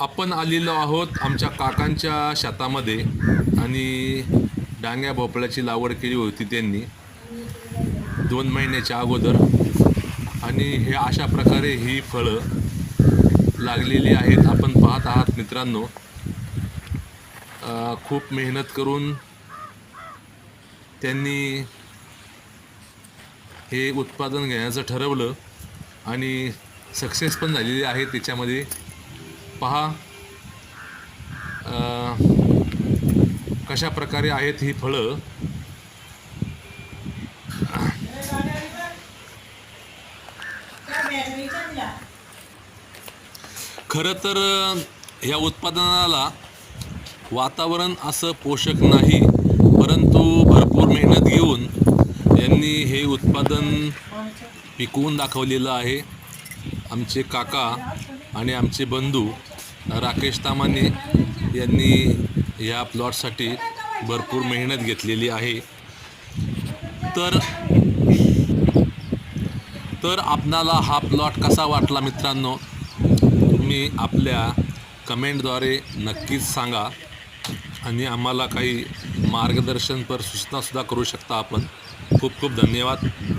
आपण आलेलो आहोत आमच्या काकांच्या शेतामध्ये आणि डांग्या भोपळ्याची लागवड केली होती त्यांनी दोन महिन्याच्या अगोदर. आणि हे अशा प्रकारे ही फळं लागलेली आहेत. आपण पाहत आहात मित्रांनो. खूप मेहनत करून त्यांनी हे उत्पादन घेण्याचं ठरवलं आणि सक्सेस पण झालेली आहे त्याच्यामध्ये. पहा. कशा प्रकारे आहेत ही फळं? खरं तर ह्या उत्पादनाला वातावरण असं पोषक नाही परंतु भरपूर मेहनत घेऊन यांनी हे उत्पादन पिकवून दाखवलेलं आहे. आमचे काका आणि आमचे बंधू राकेश तामाने यांनी या प्लॉटसाठी भरपूर मेहनत घेतलेली आहे. तर तर आपणाला हा प्लॉट कसा वाटला मित्रांनो? तुम्ही आपल्या कमेंटद्वारे नक्कीच सांगा. आणि आम्हाला काही मार्गदर्शनपर सूचनासुद्धा करू शकता आपण. खूप खूप धन्यवाद.